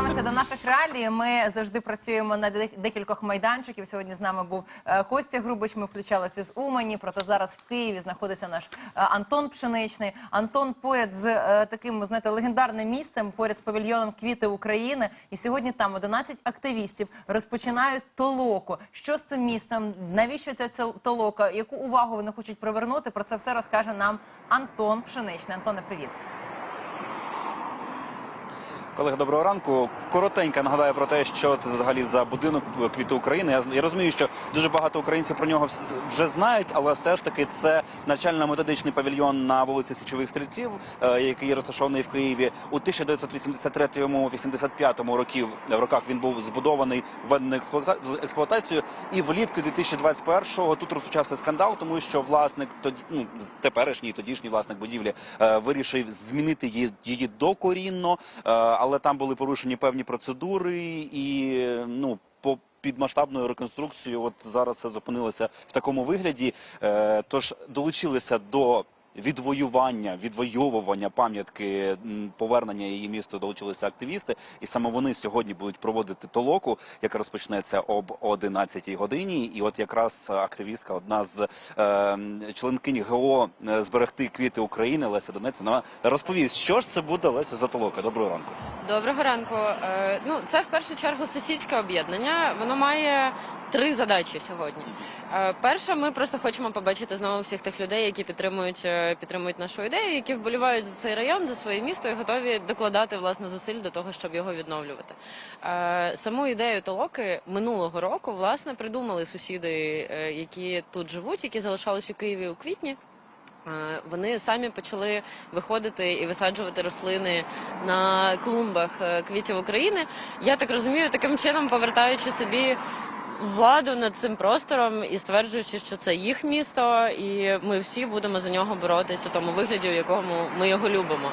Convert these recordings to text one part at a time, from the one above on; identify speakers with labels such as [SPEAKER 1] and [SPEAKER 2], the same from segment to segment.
[SPEAKER 1] повертаємося до наших реалій. Ми завжди працюємо на декількох майданчиків. Сьогодні з нами був е, Костя Грубич. Ми включалися з Умані. Проте зараз в Києві знаходиться наш е, Антон Пшеничний. Антон поряд з е, таким, знаєте, легендарним місцем, поряд з павільйоном Квіти України. І сьогодні там 11 активістів розпочинають толоку. Що з цим містом? Навіщо ця толока? Яку увагу вони хочуть привернути? Про це все розкаже нам Антон Пшеничний. Антоне, привіт.
[SPEAKER 2] Колеги, доброго ранку. Коротенько нагадаю про те, що це взагалі за будинок квіти України. Я, я розумію, що дуже багато українців про нього вже знають, але все ж таки це навчально-методичний павільйон на вулиці Січових Стрільців, е, який розташований в Києві. У 1983-85 років роках він був збудований, введений експлуатацію. І влітку 2021-го тут розпочався скандал, тому що власник тоді, ну теперішній тодішній власник будівлі е, вирішив змінити її, її докорінно, е, але там були порушені певні процедури і ну по. Під масштабною реконструкцією, от зараз все зупинилося в такому вигляді. Е, тож долучилися до відвоювання, відвоювання пам'ятки повернення її місту долучилися активісти, і саме вони сьогодні будуть проводити толоку, яка розпочнеться об 11 годині. І от якраз активістка, одна з е, членкинь ГО е, зберегти квіти України Леся Донець, вона розповість, що ж це буде Леся за толока. Доброго ранку.
[SPEAKER 3] Доброго ранку. Е, Ну, це в першу чергу сусідське об'єднання. Воно має три задачі сьогодні. Е, Перша, ми просто хочемо побачити знову всіх тих людей, які підтримують е, підтримують нашу ідею, які вболівають за цей район, за своє місто і готові докладати власне зусиль до того, щоб його відновлювати. Е, Саму ідею толоки минулого року власне придумали сусіди, які тут живуть, які залишались у Києві у квітні. Вони самі почали виходити і висаджувати рослини на клумбах квітів України. Я так розумію, таким чином повертаючи собі владу над цим простором і стверджуючи, що це їх місто, і ми всі будемо за нього боротися у тому вигляді, в якому ми його любимо.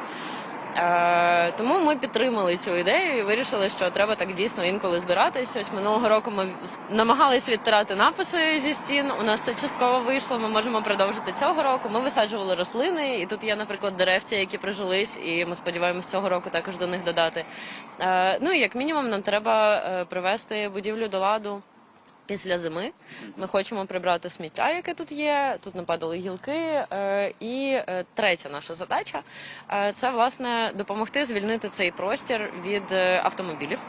[SPEAKER 3] Е, Тому ми підтримали цю ідею і вирішили, що треба так дійсно інколи збиратися. Ось минулого року ми намагались відтирати написи зі стін. У нас це частково вийшло. Ми можемо продовжити цього року. Ми висаджували рослини, і тут є, наприклад, деревці, які прижились, і ми сподіваємось цього року також до них додати. Е, Ну і як мінімум, нам треба е, привести будівлю до ладу. Після зими ми хочемо прибрати сміття, яке тут є. Тут нападали гілки. Е, І е, третя наша задача е, це власне допомогти звільнити цей простір від автомобілів.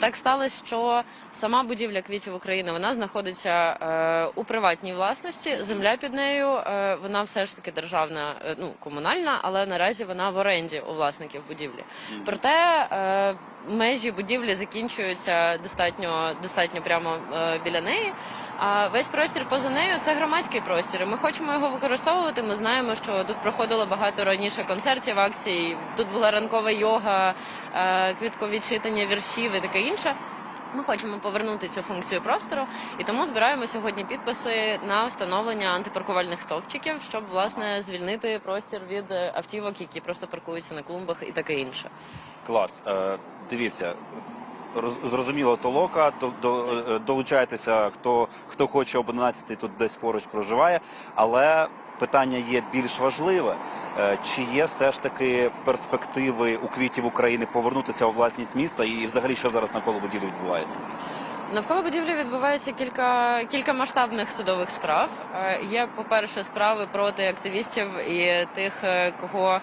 [SPEAKER 3] Так сталося, що сама будівля квітів України вона знаходиться у приватній власності. Земля під нею вона все ж таки державна, ну комунальна, але наразі вона в оренді у власників будівлі. Проте межі будівлі закінчуються достатньо достатньо прямо е, біля неї. А весь простір поза нею це громадський простір. Ми хочемо його використовувати. Ми знаємо, що тут проходило багато раніше концертів, акцій. Тут була ранкова йога, е, квіткові читання віршів і таке інше. Ми хочемо повернути цю функцію простору, і тому збираємо сьогодні підписи на встановлення антипаркувальних стовпчиків, щоб власне звільнити простір від е, автівок, які просто паркуються на клумбах і таке інше.
[SPEAKER 2] Клас. Е, дивіться. роз- Зрозуміло, толока, е, долучайтеся, хто, хто хоче об 11 тут десь поруч проживає, але питання є більш важливе. Е, Чи є все ж таки перспективи у квітів України повернутися у власність міста і взагалі що зараз навколо будівлі відбувається?
[SPEAKER 3] Навколо будівлі відбувається кілька кілька масштабних судових справ. Є, по-перше, справи проти активістів і тих, кого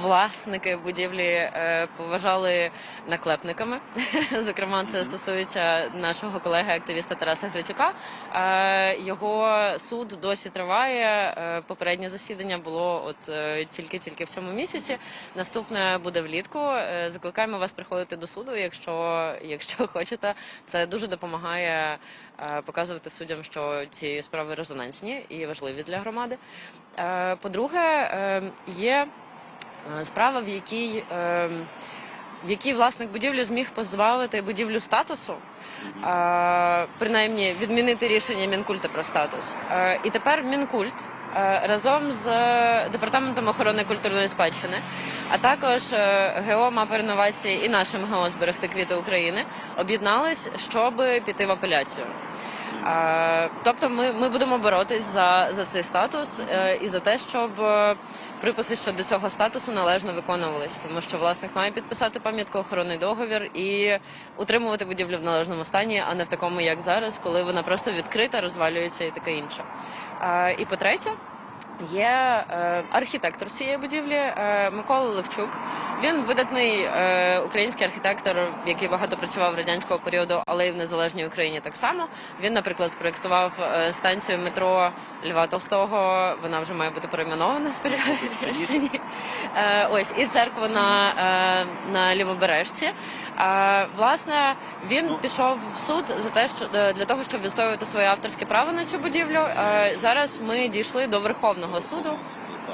[SPEAKER 3] власники будівлі е, поважали наклепниками. Зокрема, це стосується нашого колеги-активіста Тараса Грицюка. Е, Його суд досі триває. Е, Попереднє засідання було от тільки-тільки в цьому місяці. Наступне буде влітку. Закликаємо вас приходити до суду, якщо, якщо хочете. Це дуже допомагає показувати суддям, що ці справи резонансні і важливі для громади. По-друге, є справа, в якій е, в якій власник будівлі зміг позбавити будівлю статусу, е, принаймні відмінити рішення Мінкульта про статус. Е, І тепер Мінкульт е, разом з е, департаментом охорони культурної спадщини, а також е, ГО «Мапа реновації і нашим ГО зберегти квіти України об'єднались, щоб піти в апеляцію. Тобто, ми, ми будемо боротись за, за цей статус е, і за те, щоб е, приписи щодо цього статусу належно виконувались, тому що власник має підписати пам'яткоохоронний договір і утримувати будівлю в належному стані, а не в такому, як зараз, коли вона просто відкрита, розвалюється і таке інше. І по-третє. Є е, архітектор цієї будівлі е, Микола Левчук. Він видатний е, український архітектор, який багато працював радянського періоду, але й в незалежній Україні так само. Він, наприклад, спроектував е, станцію метро Льва Толстого. Вона вже має бути перейменована, сподіваюся, ні. Е, ось і церква на, е, на лівобережці. Е, власне, він пішов в суд за те, що е, для того, щоб відстоювати своє авторське право на цю будівлю. Е, зараз ми дійшли до Верховного суду.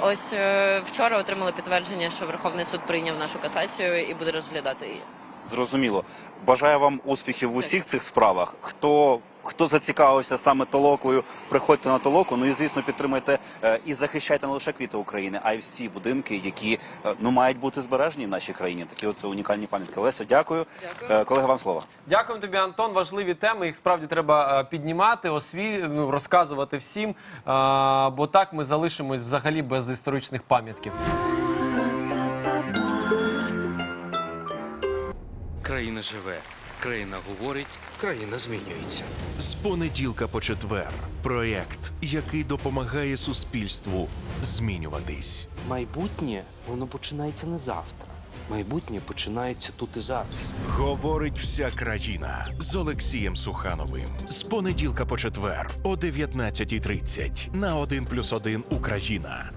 [SPEAKER 3] Ось е, вчора отримали підтвердження, що Верховний суд прийняв нашу касацію і буде розглядати її.
[SPEAKER 2] Зрозуміло. Бажаю вам успіхів в усіх цих справах. Хто хто зацікавився саме толокою, приходьте на толоку. Ну і звісно, підтримайте е, і захищайте не лише квіти України, а й всі будинки, які е, ну мають бути збережені в нашій країні. Такі от унікальні пам'ятки. Лесю, дякую.
[SPEAKER 3] Дякую.
[SPEAKER 2] Е, Колеги, вам слово.
[SPEAKER 4] Дякуємо тобі, Антон. Важливі теми. Їх справді треба піднімати, осві... ну, розказувати всім. Бо так ми залишимось взагалі без історичних пам'ятків.
[SPEAKER 5] Країна живе, країна говорить, країна змінюється.
[SPEAKER 6] З понеділка по четвер. Проєкт, який допомагає суспільству змінюватись.
[SPEAKER 7] Майбутнє воно починається не завтра. Майбутнє починається тут і зараз.
[SPEAKER 6] Говорить вся країна з Олексієм Сухановим. З понеділка по четвер о 19.30 на 1+,1 Україна.